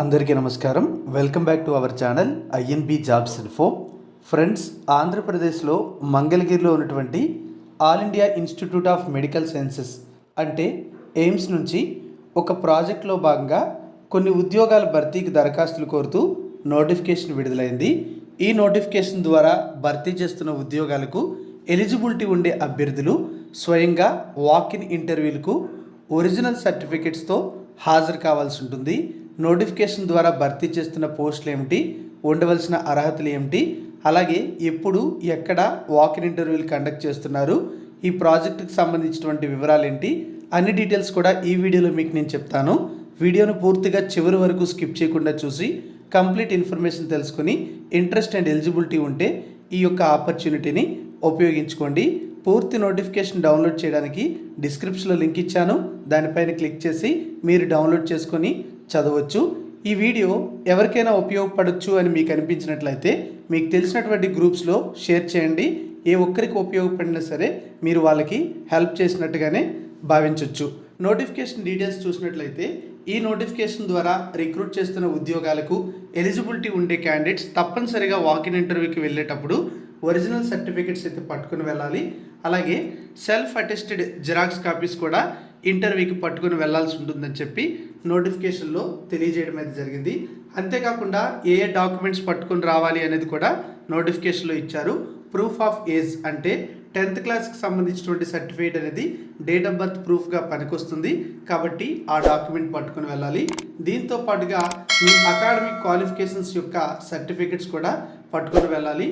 అందరికీ నమస్కారం. Welcome back to our channel INB jobs info friends ఆంధ్రప్రదేశ్లో మంగళగిరిలో ఉన్నటువంటి all India institute of medical sciences అంటే ఎయిమ్స్ నుంచి ఒక ప్రాజెక్ట్లో భాగంగా కొన్ని ఉద్యోగాల భర్తీకి దరఖాస్తులు కోరుతూ నోటిఫికేషన్ విడుదలైంది. ఈ నోటిఫికేషన్ ద్వారా భర్తీ చేస్తున్న ఉద్యోగాలకు ఎలిజిబిలిటీ ఉండే అభ్యర్థులు స్వయంగా వాక్ ఇన్ ఇంటర్వ్యూలకు ఒరిజినల్ సర్టిఫికెట్స్తో హాజరు కావాల్సి ఉంటుంది. నోటిఫికేషన్ ద్వారా భర్తీ చేస్తున్న పోస్టులు ఏమిటి? ఉండవలసిన అర్హతలు ఏమిటి? అలాగే ఎప్పుడు ఎక్కడ వాక్ ఇన్ ఇంటర్వ్యూలు కండక్ట్ చేస్తున్నారు? ఈ ప్రాజెక్టుకు సంబంధించినటువంటి వివరాలు ఏంటి? అన్ని డీటెయిల్స్ కూడా ఈ వీడియోలో మీకు నేను చెప్తాను. వీడియోను పూర్తిగా చివరి వరకు స్కిప్ చేయకుండా చూసి కంప్లీట్ ఇన్ఫర్మేషన్ తెలుసుకుని ఇంట్రెస్ట్ అండ్ ఎలిజిబిలిటీ ఉంటే ఈ యొక్క ఆపర్చునిటీని ఉపయోగించుకోండి. పూర్తి నోటిఫికేషన్ డౌన్లోడ్ చేయడానికి డిస్క్రిప్షన్లో లింక్ ఇచ్చాను. దానిపైన క్లిక్ చేసి మీరు డౌన్లోడ్ చేసుకొని చదవచ్చు. ఈ వీడియో ఎవరికైనా ఉపయోగపడవచ్చు అని మీకు అనిపించినట్లయితే మీకు తెలిసినటువంటి గ్రూప్స్లో షేర్ చేయండి. ఏ ఒక్కరికి ఉపయోగపడినా సరే మీరు వాళ్ళకి హెల్ప్ చేసినట్టుగానే భావించవచ్చు నోటిఫికేషన్ డీటెయిల్స్ చూసినట్లయితే ఈ నోటిఫికేషన్ ద్వారా రిక్రూట్ చేస్తున్న ఉద్యోగాలకు ఎలిజిబిలిటీ ఉండే క్యాండిడేట్స్ తప్పనిసరిగా వాకిన్ ఇంటర్వ్యూకి వెళ్ళేటప్పుడు ఒరిజినల్ సర్టిఫికెట్స్ అయితే పట్టుకుని వెళ్ళాలి. అలాగే సెల్ఫ్ అటెస్టెడ్ జిరాక్స్ కాపీస్ కూడా ఇంటర్వ్యూకి పట్టుకుని వెళ్ళాల్సి ఉంటుందని చెప్పి నోటిఫికేషన్లో తెలియజేయడం అయితే జరిగింది. అంతేకాకుండా ఏ ఏ డాక్యుమెంట్స్ పట్టుకుని రావాలి అనేది కూడా నోటిఫికేషన్లో ఇచ్చారు. ప్రూఫ్ ఆఫ్ ఏజ్ అంటే టెన్త్ క్లాస్కి సంబంధించినటువంటి సర్టిఫికేట్ అనేది డేట్ ఆఫ్ బర్త్ ప్రూఫ్గా పనికొస్తుంది. కాబట్టి ఆ డాక్యుమెంట్ పట్టుకుని వెళ్ళాలి. దీంతో పాటుగా మీ అకాడమిక్ క్వాలిఫికేషన్స్ యొక్క సర్టిఫికెట్స్ కూడా పట్టుకుని వెళ్ళాలి.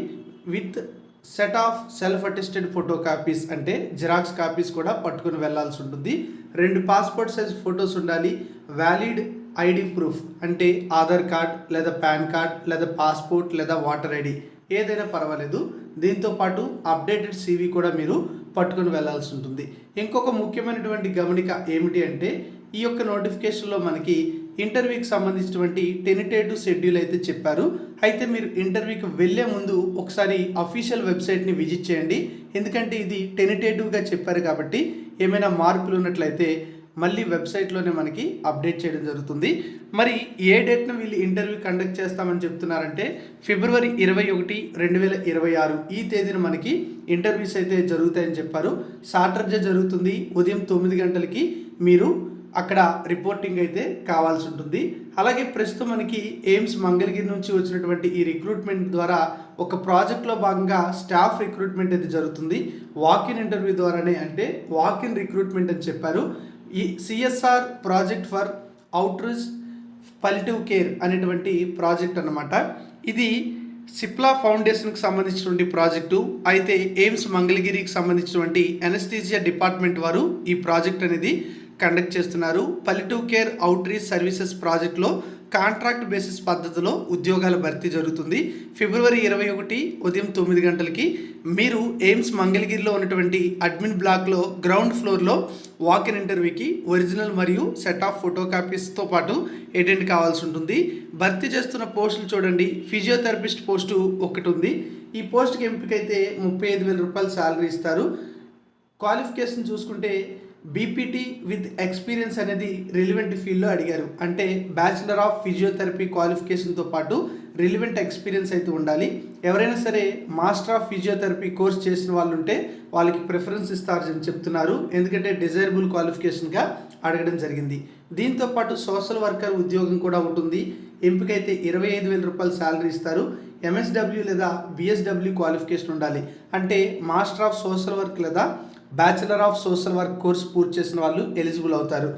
With set of self attested photo copies అంటే జిరాక్స్ కాపీస్ కూడా పట్టుకుని వెళ్ళాల్సి ఉంటుంది. రెండు పాస్పోర్ట్ సైజ్ ఫొటోస్ ఉండాలి. వ్యాలిడ్ ఐడి ప్రూఫ్ అంటే ఆధార్ కార్డ్ లేదా పాన్ కార్డ్ లేదా పాస్పోర్ట్ లేదా వాటర్ ఐడి ఏదైనా పర్వాలేదు. దీంతో పాటు అప్డేటెడ్ సీవీ కూడా మీరు పట్టుకుని వెళ్ళాల్సి ఉంటుంది. ఇంకొక ముఖ్యమైనటువంటి గమనిక ఏమిటి అంటే ఈ యొక్క నోటిఫికేషన్లో మనకి ఇంటర్వ్యూకి సంబంధించినటువంటి టెనిటేటివ్ షెడ్యూల్ అయితే చెప్పారు. అయితే మీరు ఇంటర్వ్యూకి వెళ్ళే ముందు ఒకసారి అఫీషియల్ వెబ్సైట్ని విజిట్ చేయండి. ఎందుకంటే ఇది టెనిటేటివ్గా చెప్పారు కాబట్టి ఏమైనా మార్పులు ఉన్నట్లయితే మళ్ళీ వెబ్సైట్లోనే మనకి అప్డేట్ చేయడం జరుగుతుంది. మరి ఏ డేట్ను వీళ్ళు ఇంటర్వ్యూ కండక్ట్ చేస్తామని చెప్తున్నారంటే ఫిబ్రవరి ఇరవై ఒకటి రెండు వేల ఇరవై ఆరు ఈ తేదీన మనకి ఇంటర్వ్యూస్ అయితే జరుగుతాయని చెప్పారు. సాటర్డే జరుగుతుంది. ఉదయం తొమ్మిది గంటలకి మీరు అక్కడ రిపోర్టింగ్ అయితే కావాల్సి ఉంటుంది. అలాగే ప్రస్తుతం మనకి ఎయిమ్స్ మంగళగిరి నుంచి వచ్చినటువంటి ఈ రిక్రూట్మెంట్ ద్వారా ఒక ప్రాజెక్ట్లో భాగంగా స్టాఫ్ రిక్రూట్మెంట్ అయితే జరుగుతుంది. వాకిన్ ఇంటర్వ్యూ ద్వారానే అంటే వాకిన్ రిక్రూట్మెంట్ అని చెప్పారు. ఈ CSR project for outreach palliative care అనేటువంటి ప్రాజెక్ట్ అన్నమాట. ఇది సిప్లా ఫౌండేషన్కి సంబంధించినటువంటి ప్రాజెక్టు అయితే ఎయిమ్స్ మంగళగిరికి సంబంధించినటువంటి ఎనస్థీజియా డిపార్ట్మెంట్ వారు ఈ ప్రాజెక్ట్ అనేది కండక్ట్ చేస్తున్నారు. పల్లెటూరు కేర్ అవుట్రీచ్ సర్వీసెస్ ప్రాజెక్ట్లో కాంట్రాక్ట్ బేసిస్ పద్ధతిలో ఉద్యోగాల భర్తీ జరుగుతుంది. ఫిబ్రవరి ఇరవై ఒకటి ఉదయం తొమ్మిది గంటలకి మీరు ఎయిమ్స్ మంగళగిరిలో ఉన్నటువంటి అడ్మిన్ బ్లాక్లో గ్రౌండ్ ఫ్లోర్లో వాక్ ఇన్ ఇంటర్వ్యూకి ఒరిజినల్ మరియు సెట్ ఆఫ్ ఫోటో కాపీస్తో పాటు అటెండ్ కావాల్సి ఉంటుంది. భర్తీ చేస్తున్న పోస్టులు చూడండి. ఫిజియోథెరపిస్ట్ పోస్టు ఒకటి ఉంది. ఈ పోస్ట్కి ఎంపికైతే ముప్పై ఐదు వేల రూపాయలు శాలరీ ఇస్తారు. క్వాలిఫికేషన్ చూసుకుంటే బీపీటీ విత్ ఎక్స్పీరియన్స్ అనేది రిలివెంట్ ఫీల్డ్లో అడిగారు. అంటే బ్యాచిలర్ ఆఫ్ ఫిజియోథెరపీ క్వాలిఫికేషన్తో పాటు రిలివెంట్ ఎక్స్పీరియన్స్ అయితే ఉండాలి. ఎవరైనా సరే మాస్టర్ ఆఫ్ ఫిజియోథెరపీ కోర్స్ చేసిన వాళ్ళు ఉంటే వాళ్ళకి ప్రిఫరెన్స్ ఇస్తారని చెప్తున్నారు. ఎందుకంటే డిజైరబుల్ క్వాలిఫికేషన్గా అడగడం జరిగింది. దీంతో పాటు సోషల్ వర్కర్ ఉద్యోగం కూడా ఉంటుంది. ఎంపికైతే ఇరవై ఐదు వేల రూపాయలు శాలరీ ఇస్తారు. ఎంఎస్డబ్ల్యూ లేదా బిఎస్డబ్ల్యూ క్వాలిఫికేషన్ ఉండాలి. అంటే మాస్టర్ ఆఫ్ సోషల్ వర్క్ లేదా bachelor of social work course పూర్తి చేసిన వాళ్ళు ఎలిజిబుల్ అవుతారు.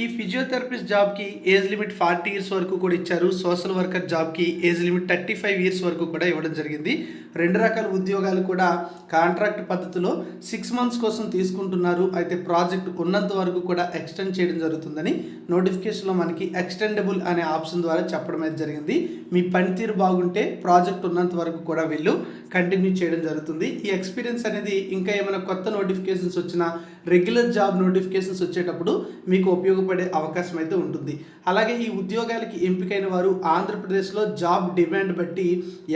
ఈ ఫిజియోథెరపిస్ట్ జాబ్కి ఏజ్ లిమిట్ ఫార్టీ ఇయర్స్ వరకు కూడా ఇచ్చారు. సోషల్ వర్కర్ జాబ్కి age limit thirty five years వరకు కూడా ఇవ్వడం జరిగింది. రెండు రకాల ఉద్యోగాలు కూడా కాంట్రాక్ట్ పద్ధతిలో సిక్స్ మంత్స్ కోసం తీసుకుంటున్నారు. అయితే ప్రాజెక్ట్ ఉన్నంత వరకు కూడా ఎక్స్టెండ్ చేయడం జరుగుతుందని నోటిఫికేషన్లో మనకి ఎక్స్టెండబుల్ అనే ఆప్షన్ ద్వారా చెప్పడం అయితే జరిగింది. మీ పనితీరు బాగుంటే ప్రాజెక్ట్ ఉన్నంత వరకు కూడా వీళ్ళు కంటిన్యూ చేయడం జరుగుతుంది. ఈ ఎక్స్పీరియన్స్ అనేది ఇంకా ఏమైనా కొత్త నోటిఫికేషన్స్ వచ్చినా రెగ్యులర్ జాబ్ నోటిఫికేషన్స్ వచ్చేటప్పుడు మీకు ఉపయోగపడే అవకాశం అయితే ఉంటుంది. అలాగే ఈ ఉద్యోగాలకి ఎంపికైన వారు ఆంధ్రప్రదేశ్లో జాబ్ డిమాండ్ బట్టి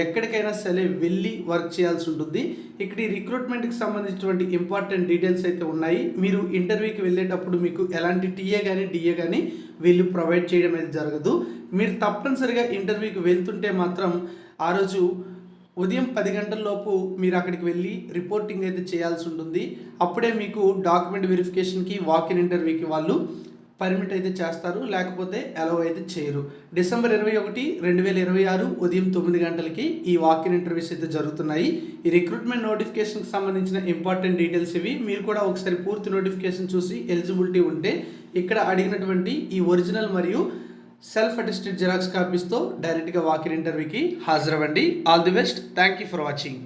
ఎక్కడికైనా సరే వెళ్ళి వెళ్ళి వర్క్ చేయాల్సి ఉంటుంది. ఇక్కడ ఈ రిక్రూట్మెంట్కి సంబంధించినటువంటి ఇంపార్టెంట్ డీటెయిల్స్ అయితే ఉన్నాయి. మీరు ఇంటర్వ్యూకి వెళ్ళేటప్పుడు మీకు ఎలాంటి టీఏ కానీ డిఏ కానీ వీళ్ళు ప్రొవైడ్ చేయడం అయితే జరగదు. మీరు తప్పనిసరిగా ఇంటర్వ్యూకి వెళ్తుంటే మాత్రం ఆ రోజు ఉదయం పది గంటల లోపు మీరు అక్కడికి వెళ్ళి రిపోర్టింగ్ అయితే చేయాల్సి ఉంటుంది. అప్పుడే మీకు డాక్యుమెంట్ వెరిఫికేషన్కి వాక్ ఇన్ ఇంటర్వ్యూకి వాళ్ళు పర్మిట్ అయితే చేస్తారు లేకపోతే అలౌ అయితే చేయరు. డిసెంబర్ ఇరవై ఒకటి రెండు వేల ఇరవై ఆరు ఉదయం తొమ్మిది గంటలకి ఈ వాకింగ్ ఇంటర్వ్యూస్ అయితే జరుగుతున్నాయి. ఈ రిక్రూట్మెంట్ నోటిఫికేషన్కి సంబంధించిన ఇంపార్టెంట్ డీటెయిల్స్ ఇవి. మీరు కూడా ఒకసారి పూర్తి నోటిఫికేషన్ చూసి ఎలిజిబిలిటీ ఉంటే ఇక్కడ అడిగినటువంటి ఈ ఒరిజినల్ మరియు సెల్ఫ్ అటెస్టెడ్ జెరాక్స్ కాపీస్తో డైరెక్ట్గా వాకింగ్ ఇంటర్వ్యూకి హాజరవ్వండి. All the best thank you for watching